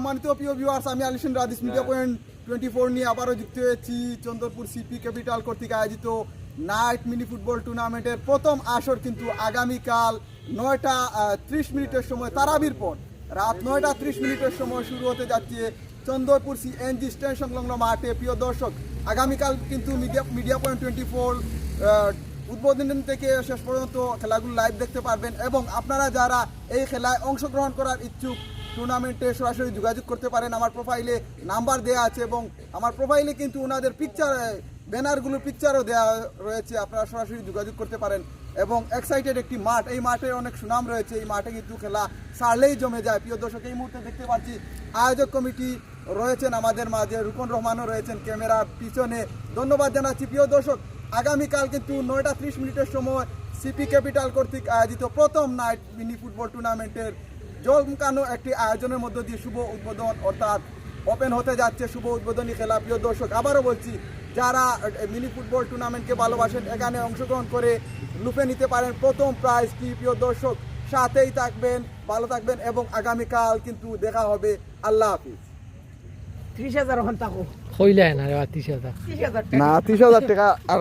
সম্মানিত প্রিয় ভিউয়ার্স আমি আলিশন রাদিস মিডিয়া পয়েন্ট টোয়েন্টি ফোর নিয়ে আবারও যুক্ত হয়েছি। চন্দ্রপুর সিপি ক্যাপিটাল কর্তৃক আয়োজিত নাইট মিনি ফুটবল টুর্নামেন্টের প্রথম আসর কিন্তু আগামীকাল নয়টা ত্রিশ মিনিটের সময় তারাবির পর। রাত নয়টা ত্রিশ মিনিটের সময় শুরু হতে যাচ্ছে চন্দ্রপুর সি সিএনজি স্ট্যান্ড সংলগ্ন মাঠে। প্রিয় দর্শক আগামীকাল কিন্তু media media point twenty four উদ্বোধন থেকে শেষ পর্যন্ত খেলাগুলো লাইভ দেখতে পারবেন এবং আপনারা যারা এই খেলায় অংশগ্রহণ করার ইচ্ছুক টুর্নামেন্টে সরাসরি যোগাযোগ করতে পারেন। আমার প্রোফাইলে নাম্বার দেওয়া আছে এবং আমার প্রোফাইলে কিন্তু ওনাদের পিকচার ব্যানারগুলো পিকচারও দেওয়া রয়েছে। আপনারা সরাসরি যোগাযোগ করতে পারেন এবং এক্সাইটেড একটি মাঠ। এই মাঠে অনেক সুনাম রয়েছে। এই মাঠে কিন্তু খেলা সারলেই জমে যায়। প্রিয় দর্শক, এই মুহূর্তে দেখতে পাচ্ছি আয়োজক কমিটি রয়েছেন আমাদের মাঝে। রুকন রহমানও রয়েছেন ক্যামেরার পিছনে। ধন্যবাদ জানাচ্ছি। প্রিয় দর্শক আগামীকাল কিন্তু নয়টা ত্রিশ মিনিটের সময় সিপি ক্যাপিটাল কর্তৃক আয়োজিত প্রথম নাইট মিনি ফুটবল টুর্নামেন্টের জমকানো একটি আয়োজনের মধ্য দিয়ে শুভ উদ্বোধন, অর্থাৎ ওপেন হতে যাচ্ছে শুভ উদ্বোধনী খেলা। প্রিয় দর্শক, আবারও বলছি, যারা মিনি ফুটবল টুর্নামেন্টকে ভালোবাসেন, এখানে অংশগ্রহণ করে লুপে নিতে পারেন প্রথম প্রাইজটি প্রিয় দর্শক, সাথেই থাকবেন, ভালো থাকবেন এবং আগামীকাল কিন্তু দেখা হবে। আল্লাহ হাফিজ। ত্রিশ হাজার তাকো। থাকো কইলে না রে তিরিশ হাজার। ত্রিশ হাজার না ত্রিশ হাজার টাকা আর